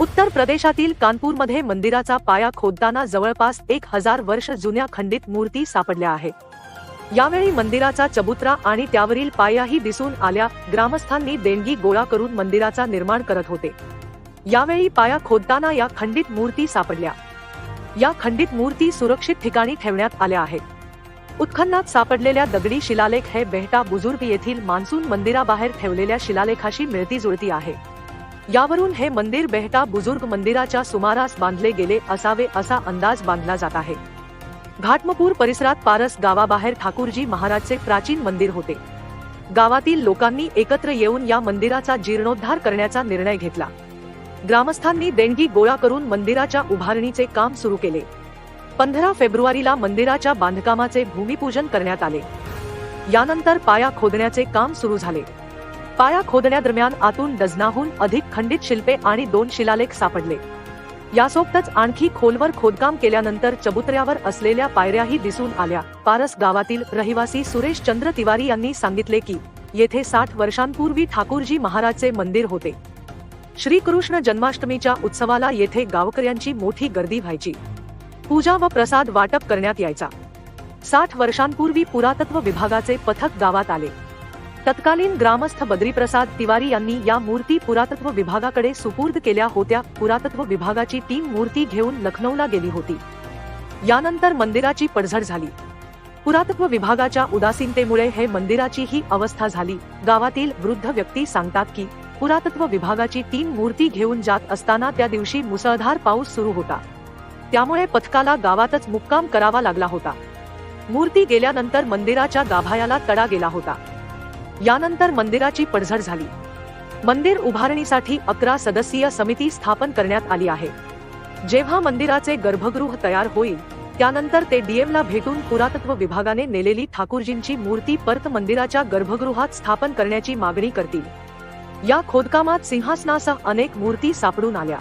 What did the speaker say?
उत्तर प्रदेशातील कानपूरमध्ये मंदिराचा पाया खोदताना जवळपास एक हजार वर्ष जुन्या खंडित मूर्ती सापडल्या आहेत. यावेळी मंदिराचा चबुतरा आणि त्यावरील पायाही दिसून आल्या. ग्रामस्थांनी देणगी गोळा करून मंदिराचा निर्माण करत होते. यावेळी पाया खोदताना या खंडित मूर्ती सापडल्या. या खंडित मूर्ती सुरक्षित ठिकाणी ठेवण्यात आल्या आहेत. उत्खननात सापडलेल्या दगडी शिलालेख हे बेहटा बुजुर्ग येथील मान्सून मंदिराबाहेर ठेवलेल्या शिलालेखाशी मिळती जुळती आहे. यावरून हे मंदिर बेहटा बुजुर्ग मंदिराच्या सुमारास बांधले गेले असावे असा अंदाज बांधला जात आहे. घाटमपूर परिसरात पारस गावाबाहेर ठाकूरजी महाराजचे प्राचीन मंदिर होते. गावातील लोकांनी एकत्र येऊन या मंदिराचा जीर्णोद्धार करण्याचा निर्णय घेतला. ग्रामस्थांनी देणगी गोळा करून मंदिराच्या उभारणीचे काम सुरू केले. पंधरा फेब्रुवारीला मंदिराच्या बांधकामाचे भूमिपूजन करण्यात आले. यानंतर पाया खोदण्याचे काम सुरू झाले. पाया खोदण्यादरम्यान आतून डझनाहून अधिक खंडित शिल्पे आणि दोन शिलालेख सापडले. यासोबतच आणखी खोलवर खोदकाम केल्यानंतर चबुतऱ्यावर असलेल्या पायऱ्याही दिसून आल्या. पारस गावातील रहिवासी सुरेश चंद्र तिवारी यांनी सांगितले की येथे साठ वर्षांपूर्वी ठाकूरजी महाराजचे मंदिर होते. श्रीकृष्ण जन्माष्टमीच्या उत्सवाला येथे गावकऱ्यांची मोठी गर्दी व्हायची. पूजा व प्रसाद वाटप करण्यात यायचा. साठ वर्षांपूर्वी पुरातत्व विभागाचे पथक गावात आले. तत्कालीन ग्रामस्थ बद्रीप्रसाद तिवारी यांनी या मूर्ती पुरातत्व विभागाकडे सुपूर्द केल्या होत्या. पुरातत्व विभागाची टीम मूर्ती घेऊन लखनौला गेली होती. यानंतर मंदिराची पडझड झाली. पुरातत्व विभागाच्या उदासीनतेमुळे हे मंदिराची ही अवस्था झाली. गावातील वृद्ध व्यक्ती सांगतात की पुरातत्व विभागाची तीन मूर्ती घेऊन जात असताना त्या दिवशी मुसळधार पाऊस सुरू होता. त्यामुळे पथकाला गावातच मुक्काम करावा लागला होता. मूर्ती गेल्यानंतर मंदिराच्या गाभायाला तडा गेला होता. यानंतर मंदिराची पडझड झाली. मंदिर उभारणीसाठी अकरा सदस्यीय समिती स्थापन करण्यात आली आहे. जेव्हा मंदिराचे गर्भगृह तयार होईल त्यानंतर ते डीएम ला भेटून पुरातत्व विभागाने नेलेली ठाकूरजींची मूर्ती परत मंदिराच्या गर्भगृहात स्थापन करण्याची मागणी करतील. या खोदकामात सिंहासनासह अनेक मूर्ती सापडून आल्या.